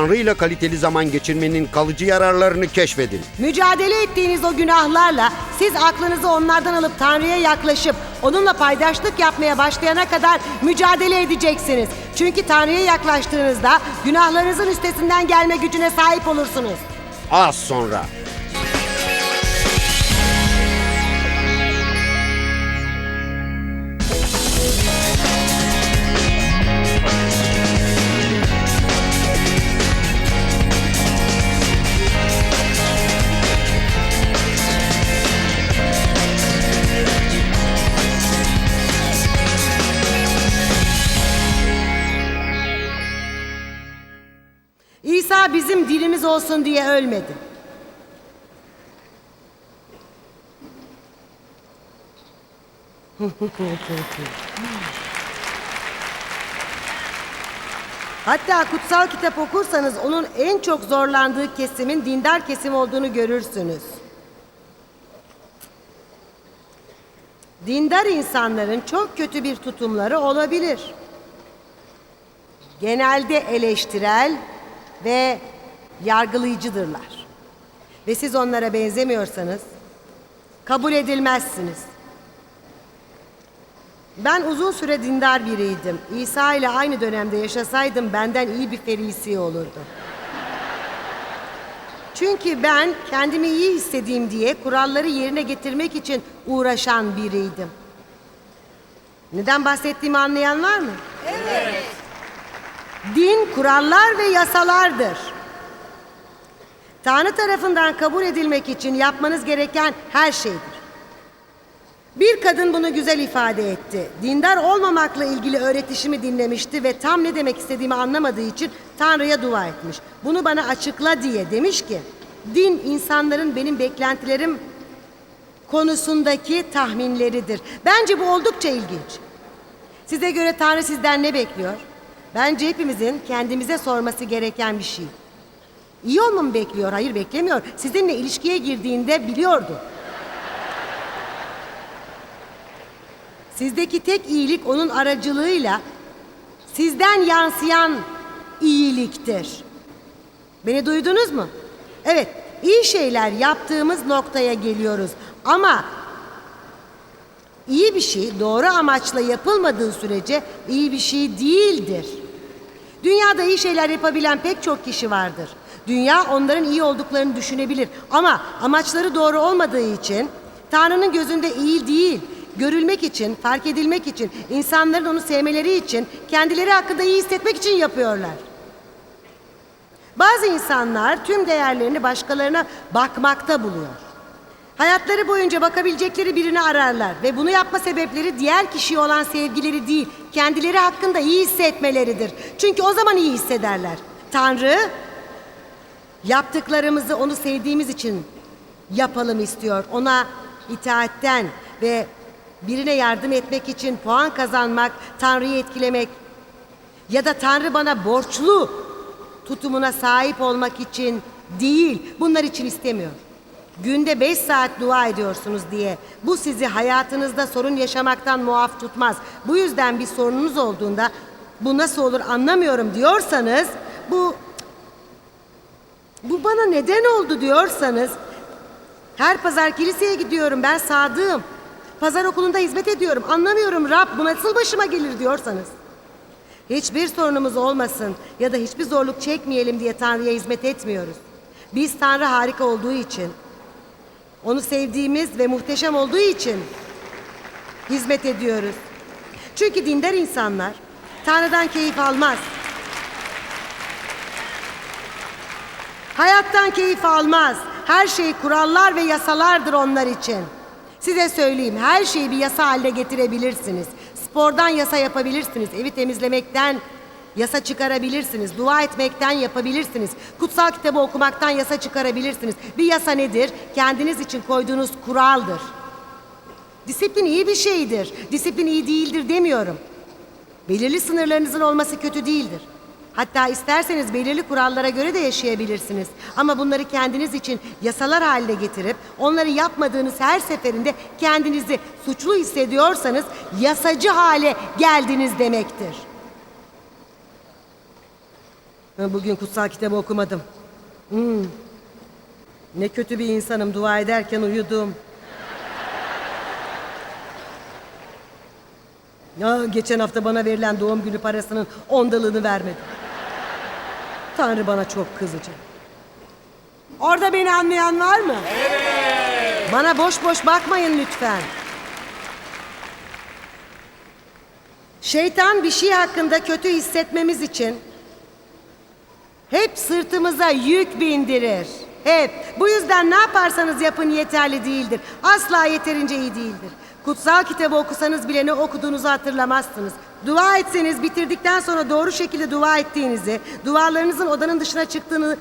Tanrı ile kaliteli zaman geçirmenin kalıcı yararlarını keşfedin. Mücadele ettiğiniz o günahlarla siz aklınızı onlardan alıp Tanrı'ya yaklaşıp onunla paydaşlık yapmaya başlayana kadar mücadele edeceksiniz. Çünkü Tanrı'ya yaklaştığınızda günahlarınızın üstesinden gelme gücüne sahip olursunuz. Az sonra. Bizim dilimiz olsun diye ölmedi. Hatta kutsal kitap okursanız onun en çok zorlandığı kesimin dindar kesim olduğunu görürsünüz. Dindar insanların çok kötü bir tutumları olabilir. Genelde eleştirel ve yargılayıcıdırlar. Ve siz onlara benzemiyorsanız kabul edilmezsiniz. Ben uzun süre dindar biriydim. İsa ile aynı dönemde yaşasaydım benden iyi bir ferisi olurdu. Çünkü ben kendimi iyi hissedeyim diye kuralları yerine getirmek için uğraşan biriydim. Neden bahsettiğimi anlayan var mı? Evet. Din kurallar ve yasalardır. Tanrı tarafından kabul edilmek için yapmanız gereken her şeydir. Bir kadın bunu güzel ifade etti. Dindar olmamakla ilgili öğretişimi dinlemişti ve tam ne demek istediğimi anlamadığı için Tanrı'ya dua etmiş. Bunu bana açıkla diye demiş ki, din insanların benim beklentilerim konusundaki tahminleridir. Bence bu oldukça ilginç. Size göre Tanrı sizden ne bekliyor? Bence hepimizin kendimize sorması gereken bir şey. İyi olmamı bekliyor? Hayır beklemiyor. Sizinle ilişkiye girdiğinde biliyordu. Sizdeki tek iyilik onun aracılığıyla sizden yansıyan iyiliktir. Beni duydunuz mu? Evet, iyi şeyler yaptığımız noktaya geliyoruz. Ama iyi bir şey doğru amaçla yapılmadığı sürece iyi bir şey değildir. Dünyada iyi şeyler yapabilen pek çok kişi vardır. Dünya onların iyi olduklarını düşünebilir ama amaçları doğru olmadığı için Tanrı'nın gözünde iyi değil, görülmek için, fark edilmek için, insanların onu sevmeleri için, kendileri hakkında iyi hissetmek için yapıyorlar. Bazı insanlar tüm değerlerini başkalarına bakmakta buluyor. Hayatları boyunca bakabilecekleri birini ararlar ve bunu yapma sebepleri diğer kişiye olan sevgileri değil, kendileri hakkında iyi hissetmeleridir. Çünkü o zaman iyi hissederler. Tanrı yaptıklarımızı onu sevdiğimiz için yapalım istiyor. Ona itaatten ve birine yardım etmek için puan kazanmak, Tanrı'yı etkilemek ya da Tanrı bana borçlu tutumuna sahip olmak için değil, bunlar için istemiyor. Günde beş saat dua ediyorsunuz diye bu sizi hayatınızda sorun yaşamaktan muaf tutmaz. Bu yüzden bir sorununuz olduğunda bu nasıl olur anlamıyorum diyorsanız bu bu bana neden oldu diyorsanız her pazar kiliseye gidiyorum ben sadığım. Pazar okulunda hizmet ediyorum. Anlamıyorum Rab bu nasıl başıma gelir diyorsanız. Hiçbir sorunumuz olmasın ya da hiçbir zorluk çekmeyelim diye Tanrı'ya hizmet etmiyoruz. Biz Tanrı harika olduğu için, onu sevdiğimiz ve muhteşem olduğu için hizmet ediyoruz. Çünkü dindar insanlar Tanrı'dan keyif almaz. Hayattan keyif almaz. Her şey kurallar ve yasalardır onlar için. Size söyleyeyim her şeyi bir yasa haline getirebilirsiniz. Spordan yasa yapabilirsiniz. Evi temizlemekten yasa çıkarabilirsiniz. Dua etmekten yapabilirsiniz. Kutsal kitabı okumaktan yasa çıkarabilirsiniz. Bir yasa nedir? Kendiniz için koyduğunuz kuraldır. Disiplin iyi bir şeydir. Disiplin iyi değildir demiyorum. Belirli sınırlarınızın olması kötü değildir. Hatta isterseniz belirli kurallara göre de yaşayabilirsiniz. Ama bunları kendiniz için yasalar haline getirip onları yapmadığınız her seferinde kendinizi suçlu hissediyorsanız yasacı hale geldiniz demektir. Bugün kutsal kitabı okumadım. Hmm. Ne kötü bir insanım dua ederken uyudum. Ya, geçen hafta bana verilen doğum günü parasının ondalığını vermedim. Tanrı bana çok kızacak. Orada beni anlayan var mı? Evet. Bana boş boş bakmayın lütfen. Şeytan bir şey hakkında kötü hissetmemiz için hep sırtımıza yük bindirir. Hep. Bu yüzden ne yaparsanız yapın yeterli değildir. Asla yeterince iyi değildir. Kutsal kitabı okusanız bile ne okuduğunuzu hatırlamazsınız. Dua etseniz bitirdikten sonra doğru şekilde dua ettiğinizi, dualarınızın odanın dışına çıktığını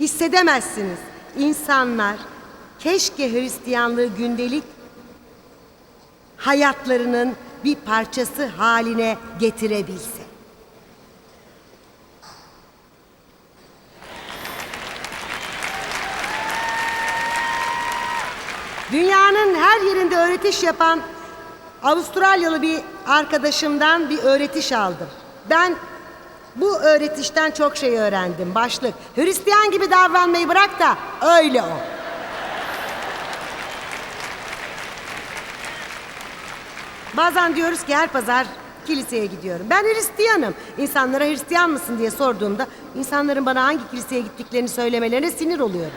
hissedemezsiniz. İnsanlar keşke Hristiyanlığı gündelik hayatlarının bir parçası haline getirebilse. Dünyanın her yerinde öğretiş yapan Avustralyalı bir arkadaşımdan bir öğretiş aldım. Ben bu öğretişten çok şey öğrendim. Başlık. Hristiyan gibi davranmayı bırak da öyle ol. Bazen diyoruz ki her pazar kiliseye gidiyorum. Ben Hristiyanım. İnsanlara Hristiyan mısın diye sorduğumda insanların bana hangi kiliseye gittiklerini söylemelerine sinir oluyorum.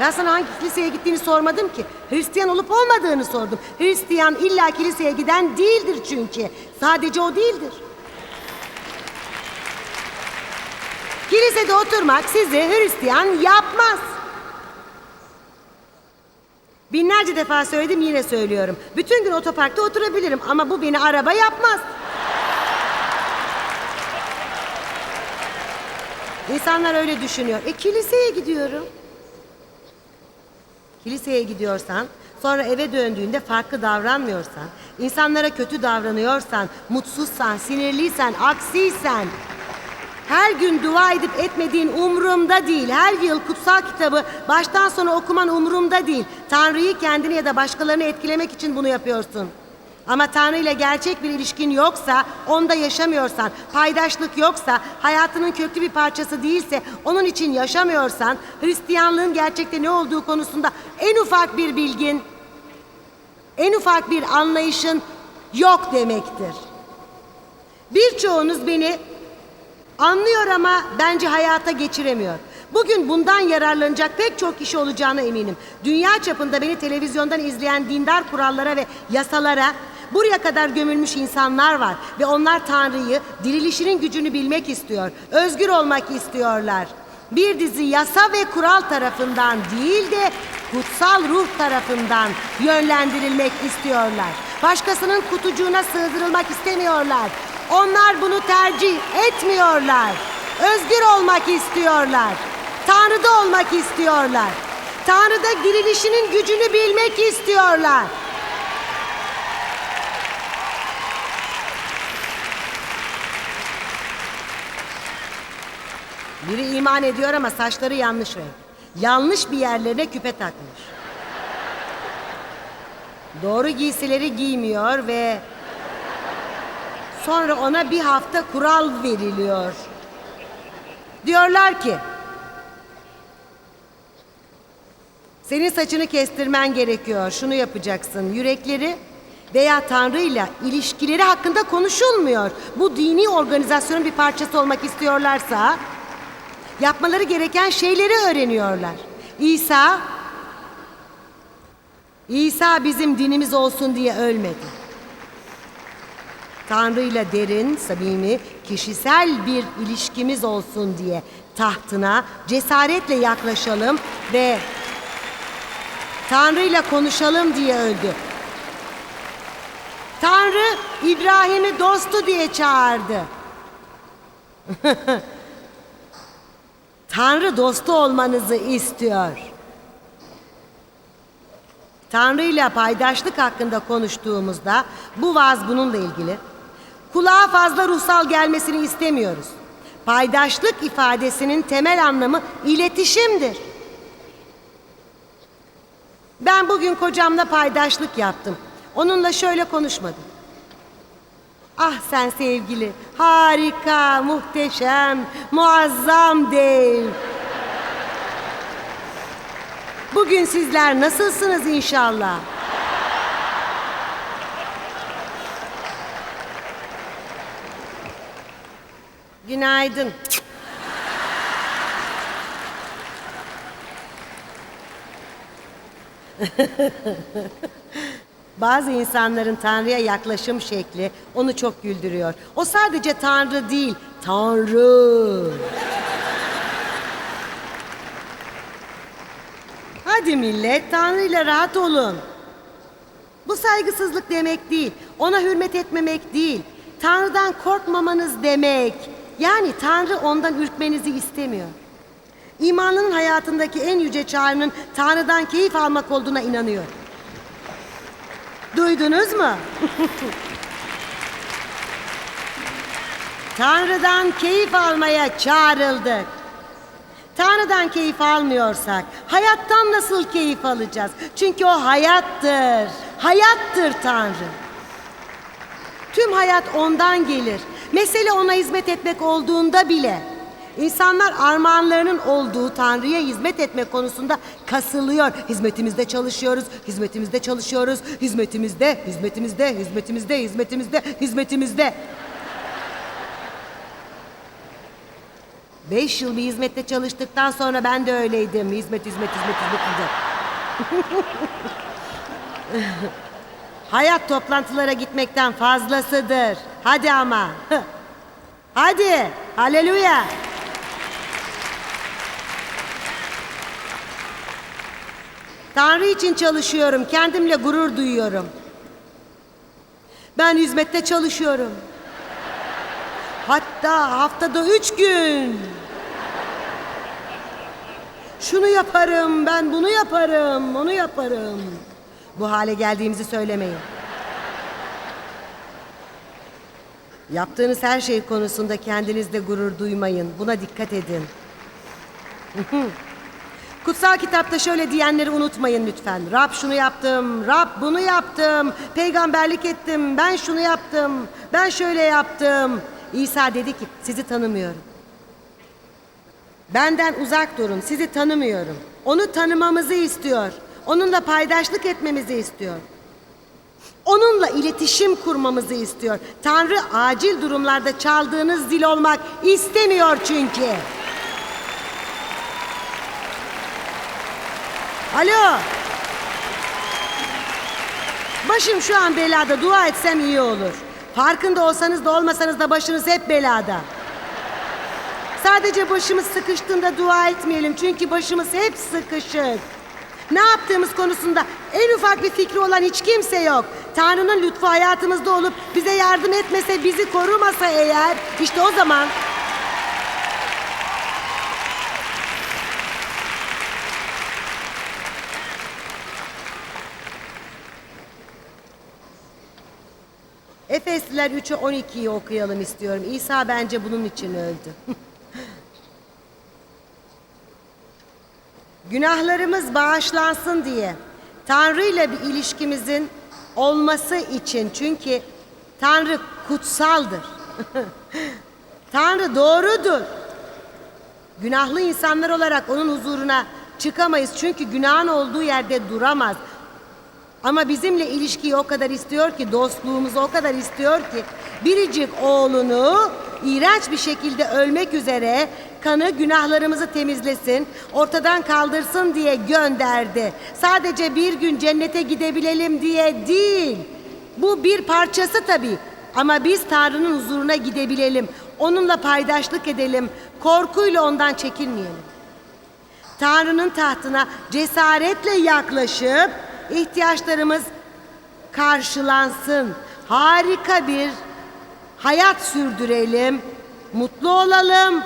Ben sana hangi kiliseye gittiğini sormadım ki. Hristiyan olup olmadığını sordum. Hristiyan illa kiliseye giden değildir çünkü. Sadece o değildir. Kilisede oturmak sizi Hristiyan yapmaz. Binlerce defa söyledim yine söylüyorum. Bütün gün otoparkta oturabilirim ama bu beni araba yapmaz. İnsanlar öyle düşünüyor. E kiliseye gidiyorum. Kiliseye gidiyorsan, sonra eve döndüğünde farklı davranmıyorsan, insanlara kötü davranıyorsan, mutsuzsan, sinirliysen, aksiysen, her gün dua edip etmediğin umurumda değil. Her yıl kutsal kitabı baştan sona okuman umurumda değil. Tanrı'yı kendini ya da başkalarını etkilemek için bunu yapıyorsun. Ama Tanrı ile gerçek bir ilişkin yoksa, onda yaşamıyorsan, paydaşlık yoksa, hayatının köklü bir parçası değilse, onun için yaşamıyorsan, Hristiyanlığın gerçekte ne olduğu konusunda en ufak bir bilgin, en ufak bir anlayışın yok demektir. Birçoğunuz beni Anlıyor ama bence hayata geçiremiyor. Bugün bundan yararlanacak pek çok kişi olacağına eminim. Dünya çapında beni televizyondan izleyen dindar kurallara ve yasalara buraya kadar gömülmüş insanlar var ve onlar Tanrı'yı, dirilişinin gücünü bilmek istiyor. Özgür olmak istiyorlar. Bir dizi yasa ve kural tarafından değil de kutsal ruh tarafından yönlendirilmek istiyorlar. Başkasının kutucuğuna sığdırılmak istemiyorlar. Onlar bunu tercih etmiyorlar. Özgür olmak istiyorlar. Tanrı'da olmak istiyorlar. Tanrı'da dirilişinin gücünü bilmek istiyorlar. Biri iman ediyor ama saçları yanlış renk. Yanlış bir yerlerine küpe takmış. Doğru giysileri giymiyor ve Sonra ona bir hafta kural veriliyor. Diyorlar ki senin saçını kestirmen gerekiyor. Şunu yapacaksın. Yürekleri veya Tanrı ile ilişkileri hakkında konuşulmuyor. Bu dini organizasyonun bir parçası olmak istiyorlarsa yapmaları gereken şeyleri öğreniyorlar. İsa İsa bizim dinimiz olsun diye ölmedi. Tanrı ile derin, samimi, kişisel bir ilişkimiz olsun diye tahtına cesaretle yaklaşalım ve Tanrı ile konuşalım diye öldü. Tanrı İbrahim'i dostu diye çağırdı. Tanrı dostu olmanızı istiyor. Tanrı ile paydaşlık hakkında konuştuğumuzda bu vaaz bununla ilgili. Kulağa fazla ruhsal gelmesini istemiyoruz. Paydaşlık ifadesinin temel anlamı iletişimdir. Ben bugün kocamla paydaşlık yaptım. Onunla şöyle konuşmadım. Ah sen sevgili, harika, muhteşem, muazzam dev. Bugün sizler nasılsınız inşallah? Günaydın. Bazı insanların Tanrı'ya yaklaşım şekli onu çok güldürüyor. O sadece Tanrı değil, Tanrı. Hadi millet, Tanrı ile rahat olun. Bu saygısızlık demek değil, ona hürmet etmemek değil. Tanrı'dan korkmamanız demek. Yani Tanrı ondan ürkmenizi istemiyor. İmanlının hayatındaki en yüce çağrının Tanrı'dan keyif almak olduğuna inanıyor. Duydunuz mu? Tanrı'dan keyif almaya çağrıldık. Tanrı'dan keyif almıyorsak hayattan nasıl keyif alacağız? Çünkü o hayattır. Hayattır Tanrı. Tüm hayat ondan gelir. Mesele ona hizmet etmek olduğunda bile insanlar armağanlarının olduğu Tanrı'ya hizmet etme konusunda kasılıyor. Hizmetimizde çalışıyoruz, hizmetimizde çalışıyoruz, hizmetimizde, hizmetimizde, hizmetimizde, hizmetimizde, hizmetimizde. Beş yıl bir hizmette çalıştıktan sonra ben de öyleydim. Hizmet, hizmet, hizmet, hizmet, hizmet. Hayat toplantılara gitmekten fazlasıdır. Hadi ama. Hadi. Haleluya. Tanrı için çalışıyorum. Kendimle gurur duyuyorum. Ben hizmette çalışıyorum. Hatta haftada üç gün. Şunu yaparım, ben bunu yaparım, onu yaparım. Bu hale geldiğimizi söylemeyin. Yaptığınız her şey konusunda kendinizde gurur duymayın. Buna dikkat edin. Kutsal kitapta şöyle diyenleri unutmayın lütfen. Rab şunu yaptım, Rab bunu yaptım, peygamberlik ettim, ben şunu yaptım, ben şöyle yaptım. İsa dedi ki sizi tanımıyorum. Benden uzak durun, sizi tanımıyorum. Onu tanımamızı istiyor. Onunla paydaşlık etmemizi istiyor. Onunla iletişim kurmamızı istiyor. Tanrı acil durumlarda çaldığınız zil olmak istemiyor çünkü. Alo. Başım şu an belada dua etsem iyi olur. Farkında olsanız da olmasanız da başınız hep belada. Sadece başımız sıkıştığında dua etmeyelim çünkü başımız hep sıkışık. Ne yaptığımız konusunda en ufak bir fikri olan hiç kimse yok. Tanrı'nın lütfu hayatımızda olup bize yardım etmese, bizi korumasa eğer işte o zaman Efesliler 3'ü 12'yi okuyalım istiyorum. İsa bence bunun için öldü. Günahlarımız bağışlansın diye. Tanrı ile bir ilişkimizin olması için. Çünkü Tanrı kutsaldır. Tanrı doğrudur. Günahlı insanlar olarak onun huzuruna çıkamayız. Çünkü günahın olduğu yerde duramaz. Ama bizimle ilişkiyi o kadar istiyor ki, dostluğumuzu o kadar istiyor ki biricik oğlunu iğrenç bir şekilde ölmek üzere kanı günahlarımızı temizlesin, ortadan kaldırsın diye gönderdi. Sadece bir gün cennete gidebilelim diye değil. Bu bir parçası tabii. Ama biz Tanrı'nın huzuruna gidebilelim. Onunla paydaşlık edelim. Korkuyla ondan çekinmeyelim. Tanrı'nın tahtına cesaretle yaklaşıp ihtiyaçlarımız karşılansın. Harika bir hayat sürdürelim, mutlu olalım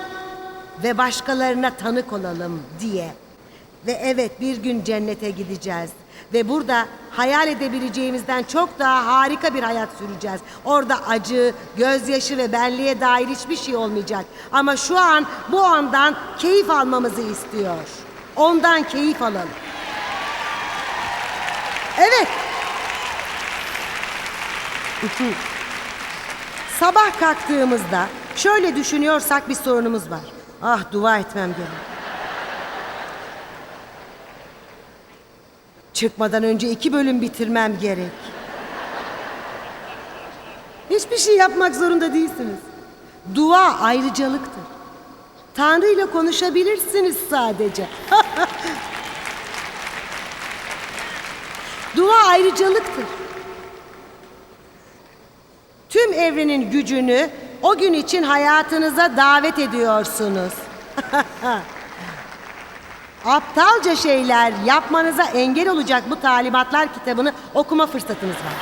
ve başkalarına tanık olalım diye. Ve evet bir gün cennete gideceğiz. Ve burada hayal edebileceğimizden çok daha harika bir hayat süreceğiz. Orada acı, gözyaşı ve benliğe dair hiçbir şey olmayacak. Ama şu an bu andan keyif almamızı istiyor. Ondan keyif alalım. Evet. Sabah kalktığımızda şöyle düşünüyorsak bir sorunumuz var. Ah dua etmem gerek. Çıkmadan önce iki bölüm bitirmem gerek. Hiçbir şey yapmak zorunda değilsiniz. Dua ayrıcalıktır. Tanrı ile konuşabilirsiniz sadece. Dua ayrıcalıktır. Tüm evrenin gücünü o gün için hayatınıza davet ediyorsunuz. Aptalca şeyler yapmanıza engel olacak bu talimatlar kitabını okuma fırsatınız var.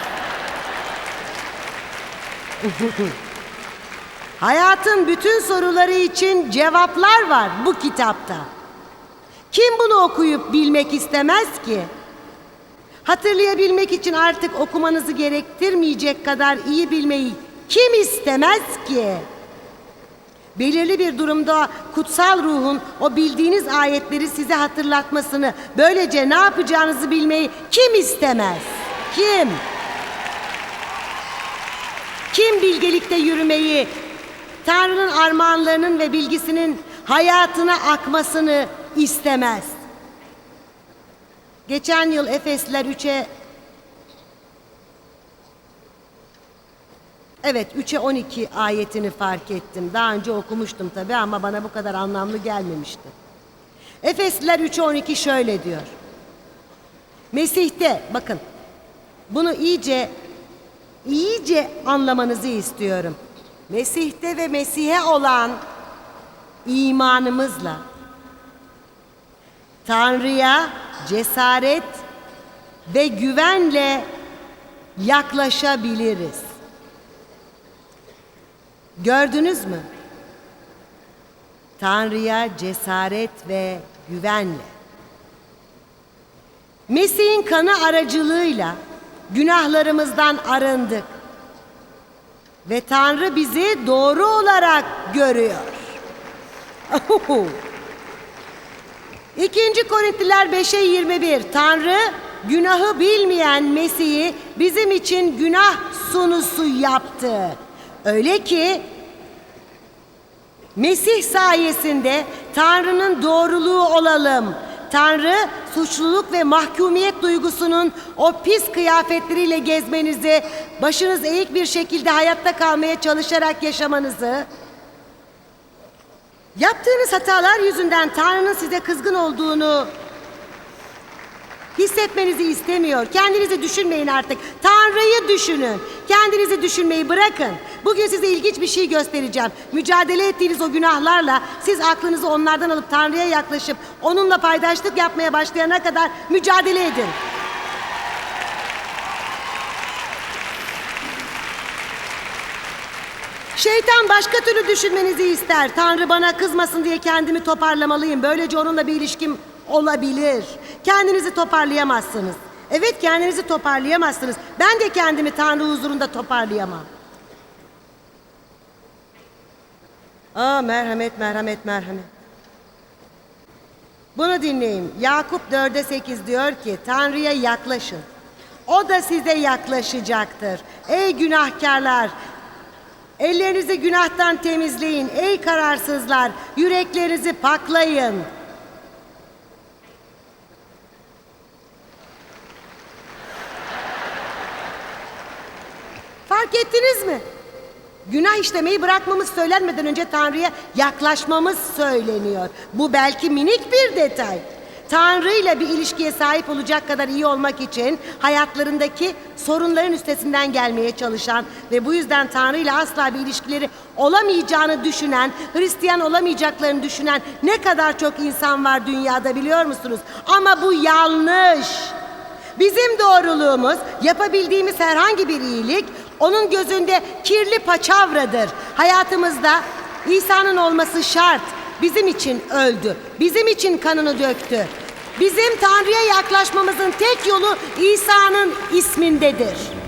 Hayatın bütün soruları için cevaplar var bu kitapta. Kim bunu okuyup bilmek istemez ki? Hatırlayabilmek için artık okumanızı gerektirmeyecek kadar iyi bilmeyi kim istemez ki? Belirli bir durumda kutsal ruhun o bildiğiniz ayetleri size hatırlatmasını, böylece ne yapacağınızı bilmeyi kim istemez? Kim? Kim bilgelikte yürümeyi, Tanrı'nın armağanlarının ve bilgisinin hayatına akmasını istemez? Geçen yıl Efesliler 3'e Evet 3'e 12 ayetini fark ettim. Daha önce okumuştum tabi ama bana bu kadar anlamlı gelmemişti. Efesliler 3'e 12 şöyle diyor. Mesih'te bakın bunu iyice iyice anlamanızı istiyorum. Mesih'te ve Mesih'e olan imanımızla Tanrı'ya cesaret ve güvenle yaklaşabiliriz. Gördünüz mü? Tanrı'ya cesaret ve güvenle. Mesih'in kanı aracılığıyla günahlarımızdan arındık. Ve Tanrı bizi doğru olarak görüyor. 2. Korintliler 5'e 21 Tanrı günahı bilmeyen Mesih'i bizim için günah sunusu yaptı. Öyle ki Mesih sayesinde Tanrı'nın doğruluğu olalım. Tanrı suçluluk ve mahkumiyet duygusunun o pis kıyafetleriyle gezmenizi, başınız eğik bir şekilde hayatta kalmaya çalışarak yaşamanızı, Yaptığınız hatalar yüzünden Tanrı'nın size kızgın olduğunu hissetmenizi istemiyor. Kendinizi düşünmeyin artık. Tanrı'yı düşünün. Kendinizi düşünmeyi bırakın. Bugün size ilginç bir şey göstereceğim. Mücadele ettiğiniz o günahlarla siz aklınızı onlardan alıp Tanrı'ya yaklaşıp onunla paydaşlık yapmaya başlayana kadar mücadele edin. Şeytan başka türlü düşünmenizi ister. Tanrı bana kızmasın diye kendimi toparlamalıyım. Böylece onunla bir ilişkim olabilir. Kendinizi toparlayamazsınız. Evet kendinizi toparlayamazsınız. Ben de kendimi Tanrı huzurunda toparlayamam. Aa merhamet merhamet merhamet. Bunu dinleyin. Yakup 4'e 8 diyor ki Tanrı'ya yaklaşın. O da size yaklaşacaktır. Ey günahkarlar Ellerinizi günahtan temizleyin ey kararsızlar. Yüreklerinizi paklayın. Fark ettiniz mi? Günah işlemeyi bırakmamız söylenmeden önce Tanrı'ya yaklaşmamız söyleniyor. Bu belki minik bir detay. Tanrı ile bir ilişkiye sahip olacak kadar iyi olmak için hayatlarındaki sorunların üstesinden gelmeye çalışan ve bu yüzden Tanrı ile asla bir ilişkileri olamayacağını düşünen, Hristiyan olamayacaklarını düşünen ne kadar çok insan var dünyada biliyor musunuz? Ama bu yanlış. Bizim doğruluğumuz, yapabildiğimiz herhangi bir iyilik onun gözünde kirli paçavradır. Hayatımızda İsa'nın olması şart. Bizim için öldü. Bizim için kanını döktü. Bizim Tanrı'ya yaklaşmamızın tek yolu İsa'nın ismindedir.